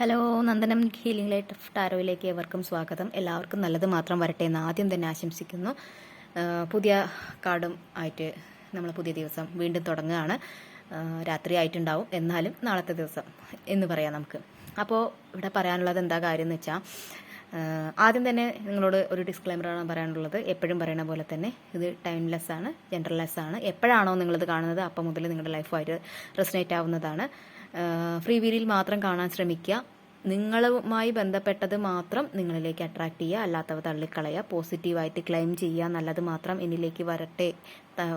Hello Nandanam healing light of ടാരോയിലേക്ക് ഏവർക്കും സ്വാഗതം. എല്ലാവർക്കും നല്ലത് മാത്രം വരട്ടെ എന്ന് ആദ്യം തന്നെ ആശംസിക്കുന്നു. പുതിയ കാർഡും ആയിട്ട് നമ്മൾ പുതിയ ദിവസം വീണ്ടും തുടങ്ങുകയാണ്. രാത്രി ആയിട്ടുണ്ടാവും. എന്നാലും നാളത്തെ ദിവസം എന്ന് പറയാം നമുക്ക്. അപ്പോൾ ഇവിടെ പറയാനുള്ളത് എന്താ കാര്യം എന്ന് വെച്ചാൽ ആദ്യം തന്നെ നിങ്ങളോട് ഒരു ഡിസ്ക്ലൈമറാണ് പറയാനുള്ളത്. എപ്പോഴും പറയുന്ന പോലെ തന്നെ ഇത് ടൈംലെസ് ആണ് ജെൻഡർലെസ് ആണ്. എപ്പോഴാണോ നിങ്ങളിത് കാണുന്നത് അപ്പം മുതൽ നിങ്ങളുടെ ലൈഫുമായിട്ട് റെസനേറ്റ് ആവുന്നതാണ്. ഫ്രീ വീലിൽ മാത്രം കാണാൻ ശ്രമിക്കുക. നിങ്ങളുമായി ബന്ധപ്പെട്ടത് മാത്രം നിങ്ങളിലേക്ക് അട്രാക്ട് ചെയ്യുക അല്ലാത്തവ തള്ളിക്കളയുക പോസിറ്റീവായിട്ട് ക്ലെയിം ചെയ്യുക നല്ലത് മാത്രം എന്നിലേക്ക് വരട്ടെ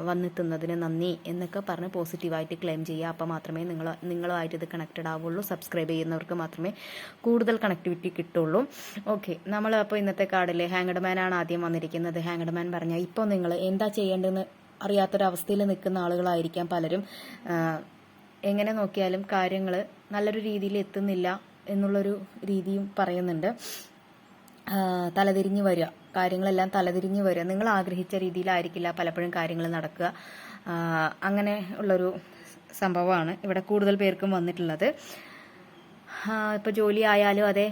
വന്നെത്തുന്നതിന് നന്ദി എന്നൊക്കെ പറഞ്ഞ് പോസിറ്റീവായിട്ട് ക്ലെയിം ചെയ്യുക. അപ്പോൾ മാത്രമേ നിങ്ങൾ നിങ്ങളുമായിട്ട് ഇത് കണക്റ്റഡ് ആവുള്ളൂ. സബ്സ്ക്രൈബ് ചെയ്യുന്നവർക്ക് മാത്രമേ കൂടുതൽ കണക്ടിവിറ്റി കിട്ടുള്ളൂ. ഓക്കെ നമ്മൾ അപ്പോൾ ഇന്നത്തെ കാർഡിൽ ഹാങ്ഡ് മാൻ ആണ് ആദ്യം വന്നിരിക്കുന്നത്. ഹാങ്ഡ് മാൻ പറഞ്ഞാൽ ഇപ്പോൾ നിങ്ങൾ എന്താ ചെയ്യേണ്ടതെന്ന് അറിയാത്തൊരവസ്ഥയിൽ നിൽക്കുന്ന ആളുകളായിരിക്കാം പലരും. എങ്ങനെ നോക്കിയാലും കാര്യങ്ങൾ നല്ലൊരു രീതിയിൽ എത്തുന്നില്ല. എന്നുള്ളൊരു രീതിയും പറയുന്നുണ്ട്. തലതിരിഞ്ഞ് വരിക. കാര്യങ്ങളെല്ലാം തലതിരിഞ്ഞ് വരിക. നിങ്ങൾ ആഗ്രഹിച്ച രീതിയിലായിരിക്കില്ല പലപ്പോഴും കാര്യങ്ങൾ നടക്കുക. അങ്ങനെ ഉള്ളൊരു സംഭവമാണ് ഇവിടെ കൂടുതൽ പേർക്കും വന്നിട്ടുള്ളത്. ഇപ്പോൾ ജോലി ആയാലും അതെ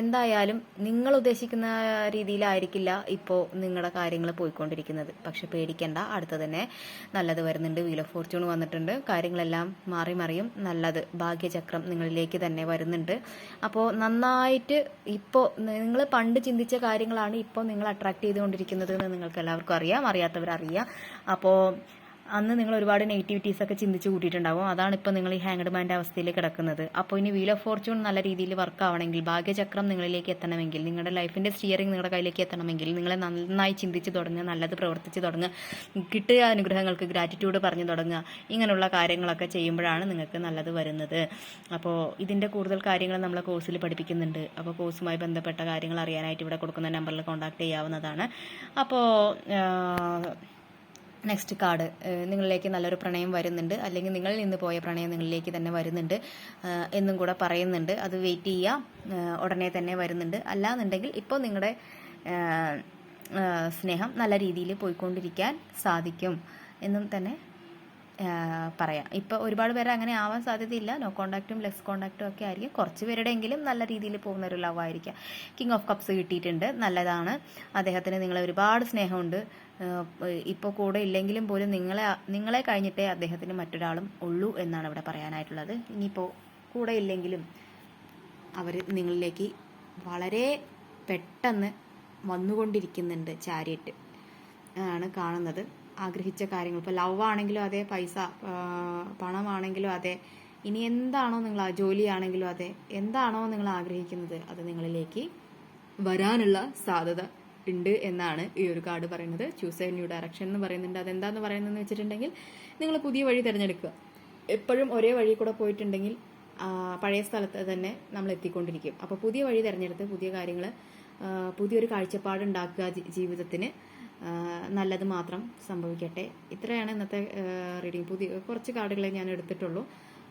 എന്തായാലും നിങ്ങൾ ഉദ്ദേശിക്കുന്ന രീതിയിലായിരിക്കില്ല ഇപ്പോൾ നിങ്ങളുടെ കാര്യങ്ങൾ പോയിക്കൊണ്ടിരിക്കുന്നത്. പക്ഷെ പേടിക്കേണ്ട അടുത്ത് തന്നെ നല്ലത് വരുന്നുണ്ട്. വീൽ ഓഫ് ഫോർച്യൂൺ വന്നിട്ടുണ്ട്. കാര്യങ്ങളെല്ലാം മാറി മറിയും. നല്ലത് ഭാഗ്യചക്രം നിങ്ങളിലേക്ക് തന്നെ വരുന്നുണ്ട്. അപ്പോൾ നന്നായിട്ട് ഇപ്പോൾ നിങ്ങൾ പണ്ട് ചിന്തിച്ച കാര്യങ്ങളാണ് ഇപ്പോൾ നിങ്ങൾ അട്രാക്ട് ചെയ്തുകൊണ്ടിരിക്കുന്നത് എന്ന് നിങ്ങൾക്ക് എല്ലാവർക്കും അറിയാം അറിയാത്തവരറിയാം. അപ്പോൾ അന്ന് നിങ്ങൾ ഒരുപാട് നെഗറ്റിവിറ്റീസ് ഒക്കെ ചിന്തിച്ച് കൂട്ടിയിട്ടുണ്ടാവും. അതാണ് ഇപ്പോൾ നിങ്ങൾ ഈ ഹാങ്ഡ് മാന്റെ അവസ്ഥയിൽ കിടക്കുന്നത്. അപ്പോൾ ഇനി വീൽ ഓഫ് ഫോർച്യൂൺ നല്ല രീതിയിൽ വർക്ക് ആവണമെങ്കിൽ ഭാഗ്യചക്രം നിങ്ങളിലേക്ക് എത്തണമെങ്കിൽ നിങ്ങളുടെ ലൈഫിന്റെ സ്റ്റിയറിംഗ് നിങ്ങളുടെ കയ്യിലേക്ക് എത്തണമെങ്കിൽ നിങ്ങൾ നന്നായി ചിന്തിച്ച് തുടങ്ങുക നല്ലത് പ്രവർത്തിച്ച് തുടങ്ങുക കിട്ടിയ അനുഗ്രഹങ്ങൾക്ക് ഗ്രാറ്റിറ്റ്യൂഡ് പറഞ്ഞു തുടങ്ങുക ഇങ്ങനെയുള്ള കാര്യങ്ങളൊക്കെ ചെയ്യുമ്പോഴാണ് നിങ്ങൾക്ക് നല്ലത് വരുന്നത്. അപ്പോൾ ഇതിന്റെ കൂടുതൽ കാര്യങ്ങൾ നമ്മളെ കോഴ്സിൽ പഠിപ്പിക്കുന്നുണ്ട്. അപ്പോൾ കോഴ്സുമായി ബന്ധപ്പെട്ട കാര്യങ്ങൾ അറിയാനായിട്ട് ഇവിടെ കൊടുക്കുന്ന നമ്പറിൽ കോൺടാക്ട് ചെയ്യാവുന്നതാണ്. അപ്പോൾ നെക്സ്റ്റ് കാർഡ് നിങ്ങളിലേക്ക് നല്ലൊരു പ്രണയം വരുന്നുണ്ട്. അല്ലെങ്കിൽ നിങ്ങളിൽ നിന്ന് പോയ പ്രണയം നിങ്ങളിലേക്ക് തന്നെ വരുന്നുണ്ട്. എന്നും കൂടെ പറയുന്നുണ്ട്. അത് വെയിറ്റ് ചെയ്യുക ഉടനെ തന്നെ വരുന്നുണ്ട്. അല്ലാന്നുണ്ടെങ്കിൽ ഇപ്പോൾ നിങ്ങളുടെ സ്നേഹം നല്ല രീതിയിൽ പോയിക്കൊണ്ടിരിക്കാൻ സാധിക്കും. എന്നും തന്നെ പറയാം. ഇപ്പോൾ ഒരുപാട് പേര് അങ്ങനെ ആവാൻ സാധ്യതയില്ല. നോ കോണ്ടാക്റ്റും ലെസ് കോണ്ടാക്റ്റും ഒക്കെ ആയിരിക്കും. കുറച്ച് പേരുടെയെങ്കിലും നല്ല രീതിയിൽ പോകുന്ന ഒരു ലവ് ആയിരിക്കാം. കിങ് ഓഫ് കപ്സ് കിട്ടിയിട്ടുണ്ട്. നല്ലതാണ്. അദ്ദേഹത്തിന് നിങ്ങളെ ഒരുപാട് സ്നേഹമുണ്ട്. ഇപ്പോൾ കൂടെ ഇല്ലെങ്കിലും പോലും നിങ്ങളെ നിങ്ങളെ കഴിഞ്ഞിട്ടേ അദ്ദേഹത്തിന് മറ്റൊരാളും ഉള്ളൂ എന്നാണ് ഇവിടെ പറയാനായിട്ടുള്ളത്. ഇനിയിപ്പോൾ കൂടെ ഇല്ലെങ്കിലും അവർ നിങ്ങളിലേക്ക് വളരെ പെട്ടെന്ന് വന്നുകൊണ്ടിരിക്കുന്നുണ്ട് ചാരിയറ്റ് ആണ് കാണുന്നത്. ആഗ്രഹിച്ച കാര്യങ്ങൾ. ഇപ്പോൾ ലവ് ആണെങ്കിലും അതെ പൈസ പണമാണെങ്കിലും അതെ. ഇനി എന്താണോ നിങ്ങൾ ജോലിയാണെങ്കിലും അതെ. എന്താണോ നിങ്ങൾ ആഗ്രഹിക്കുന്നത് അത് നിങ്ങളിലേക്ക് വരാനുള്ള സാധ്യത ഉണ്ട് എന്നാണ് ഈ ഒരു കാർഡ് പറയുന്നത്. ചൂസ് എ ന്യൂ ഡയറക്ഷൻ എന്ന് പറയുന്നുണ്ട്. അതെന്താന്ന് പറയുന്നതെന്ന് വെച്ചിട്ടുണ്ടെങ്കിൽ നിങ്ങൾ പുതിയ വഴി തിരഞ്ഞെടുക്കുക. എപ്പോഴും ഒരേ വഴി കൂടെ പോയിട്ടുണ്ടെങ്കിൽ പഴയ സ്ഥലത്ത് തന്നെ നമ്മൾ എത്തിക്കൊണ്ടിരിക്കും. അപ്പോൾ പുതിയ വഴി തിരഞ്ഞെടുത്ത് പുതിയ കാര്യങ്ങൾ പുതിയൊരു കാഴ്ചപ്പാട് ഉണ്ടാക്കുക ജീവിതത്തിന്. നല്ലത് മാത്രം സംഭവിക്കട്ടെ. ഇത്രയാണ് ഇന്നത്തെ റീഡിങ് പുതിയ കുറച്ച് കാർഡുകളെ ഞാൻ എടുത്തിട്ടുള്ളൂ.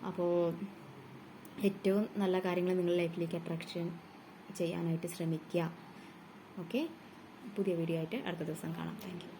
അപ്പോൾ ഏറ്റവും നല്ല കാര്യങ്ങൾ നിങ്ങളുടെ ലൈഫിലേക്ക് അട്രാക്ഷൻ ചെയ്യാനായിട്ട് ശ്രമിക്കുക. ഓക്കെ പുതിയ വീഡിയോ ആയിട്ട് അടുത്ത ദിവസം കാണാം. താങ്ക്